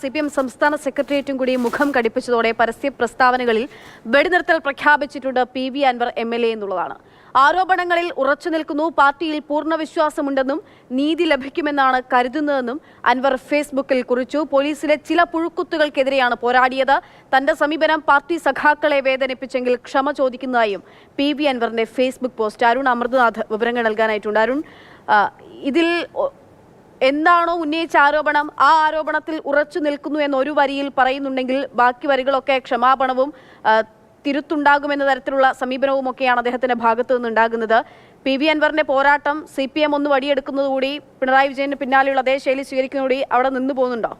C P M സംസ്ഥാന സെക്രട്ടേറിയറ്റും കൂടി മുഖം കടിപ്പിച്ചതോടെ പരസ്യ പ്രസ്താവനകളിൽ വെടിനിർത്തൽ പ്രഖ്യാപിച്ചിട്ടുണ്ട് P V Anwar M L A എന്നുള്ളതാണ്. ആരോപണങ്ങളിൽ ഉറച്ചു നിൽക്കുന്നു പാർട്ടിയിൽ പൂർണ വിശ്വാസമുണ്ടെന്നും നീതി ലഭിക്കുമെന്നാണ് കരുതുന്നതെന്നും അൻവർ ഫേസ്ബുക്കിൽ കുറിച്ചു. പോലീസിലെ ചില പുഴുക്കുത്തുകൾക്കെതിരെയാണ് പോരാടിയത്. തന്റെ സമീപനം പാർട്ടി സഖാക്കളെ വേദനിപ്പിച്ചെങ്കിൽ ക്ഷമ ചോദിക്കുന്നതായും പി വി അൻവറിന്റെ ഫേസ്ബുക്ക് പോസ്റ്റ്. അരുൺ അമൃതനാഥ് വിവരങ്ങൾ നൽകാനായിട്ടുണ്ട്. അരുൺ ഇതിൽ എന്താണോ ഉന്നയിച്ച ആരോപണം ആ ആരോപണത്തിൽ ഉറച്ചു നിൽക്കുന്നു എന്ന് ഒരു വരിയിൽ പറയുന്നുണ്ടെങ്കിൽ ബാക്കി വരികളൊക്കെ ക്ഷമാപണവും തിരുത്തുണ്ടാകുമെന്ന തരത്തിലുള്ള സമീപനവും ഒക്കെയാണ് അദ്ദേഹത്തിന്റെ ഭാഗത്തു നിന്നുണ്ടാകുന്നത്. പി വി അൻവറിന്റെ പോരാട്ടം സി പി എം ഒന്ന് വടിയെടുക്കുന്നതുകൂടി പിണറായി വിജയന് പിന്നാലെയുള്ള അതേ ശൈലി സ്വീകരിക്കുന്നതുകൂടി അവിടെ നിന്ന് പോകുന്നുണ്ടോ?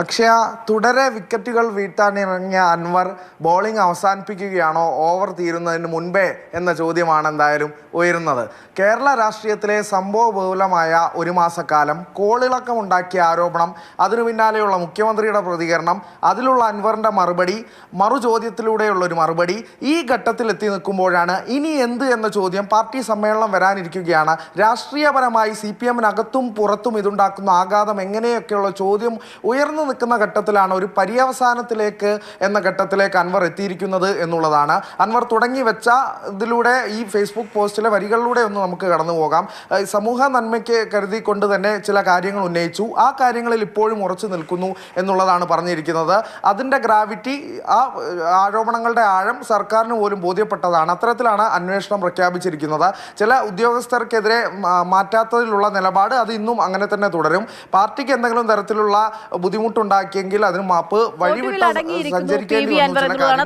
അക്ഷയ തുടരെ വിക്കറ്റുകൾ വീഴ്ത്താനിറങ്ങിയ അൻവർ ബോളിംഗ് അവസാനിപ്പിക്കുകയാണോ? ഓവർ തീരുന്നതിന് മുൻപേ എന്ന ചോദ്യമാണ് എന്തായാലും ഉയരുന്നത്. കേരള രാഷ്ട്രീയത്തിലെ സംഭവബഹുലമായ ഒരു മാസക്കാലം കോളിളക്കം ഉണ്ടാക്കിയ ആരോപണം അതിനു പിന്നാലെയുള്ള മുഖ്യമന്ത്രിയുടെ പ്രതികരണം അതിലുള്ള അൻവറിന്റെ മറുപടി മറു ചോദ്യത്തിലൂടെയുള്ള ഒരു മറുപടി ഈ ഘട്ടത്തിൽ എത്തി നിൽക്കുമ്പോഴാണ് ഇനി എന്ത് എന്ന ചോദ്യം പാർട്ടി സമ്മേളനം വരാനിരിക്കുകയാണ്. രാഷ്ട്രീയപരമായി സി പി എമ്മിനകത്തും പുറത്തും ഇതുണ്ടാക്കുന്ന ആഘാതം എങ്ങനെയൊക്കെയുള്ള ചോദ്യം ഉയർന്നു നിൽക്കുന്ന ഘട്ടത്തിലാണ് ഒരു പര്യവസാനത്തിലേക്ക് എന്ന ഘട്ടത്തിലേക്ക് അൻവർ എത്തിയിരിക്കുന്നത് എന്നുള്ളതാണ്. അൻവർ തുടങ്ങി വെച്ച ഇതിലൂടെ ഈ ഫേസ്ബുക്ക് പോസ്റ്റിലെ വരികളിലൂടെ ഒന്ന് നമുക്ക് കടന്നു പോകാം. സമൂഹ നന്മയ്ക്ക് കരുതിക്കൊണ്ട് തന്നെ ചില കാര്യങ്ങൾ ഉന്നയിച്ചു. ആ കാര്യങ്ങളിൽ ഇപ്പോഴും ഉറച്ചു നിൽക്കുന്നു എന്നുള്ളതാണ് പറഞ്ഞിരിക്കുന്നത്. അതിന്റെ ഗ്രാവിറ്റി ആ ആരോപണങ്ങളുടെ ആഴം സർക്കാരിന് പോലും ബോധ്യപ്പെട്ടതാണ്. അത്തരത്തിലാണ് അന്വേഷണം പ്രഖ്യാപിച്ചിരിക്കുന്നത്. ചില ഉദ്യോഗസ്ഥർക്കെതിരെ മാറ്റാത്തതിലുള്ള നിലപാട് അത് ഇന്നും അങ്ങനെ തന്നെ തുടരും. പാർട്ടിക്ക് എന്തെങ്കിലും തരത്തിലുള്ള ബുദ്ധിമുട്ടുണ്ടാക്കിയെങ്കിൽ അതിന് മാപ്പ് വഴി വഴിവിട്ട് സഞ്ചരിക്കേണ്ടി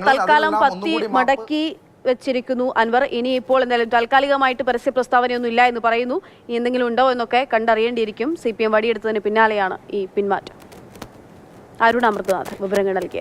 തൽക്കാലം പത്തി മടക്കി വെച്ചിരിക്കുന്നു അൻവർ. ഇനി ഇപ്പോൾ എന്തായാലും താൽക്കാലികമായിട്ട് പരസ്യ പ്രസ്താവനയൊന്നും ഇല്ല എന്ന് പറയുന്നു. ഇനി എന്തെങ്കിലും ഉണ്ടോ എന്നൊക്കെ കണ്ടറിയേണ്ടിയിരിക്കും. സി പി എം വടിയെടുത്തതിന് പിന്നാലെയാണ് ഈ പിന്മാറ്റം. അരുൺ അമൃതനാഥ് വിവരങ്ങൾ നൽകിയത്.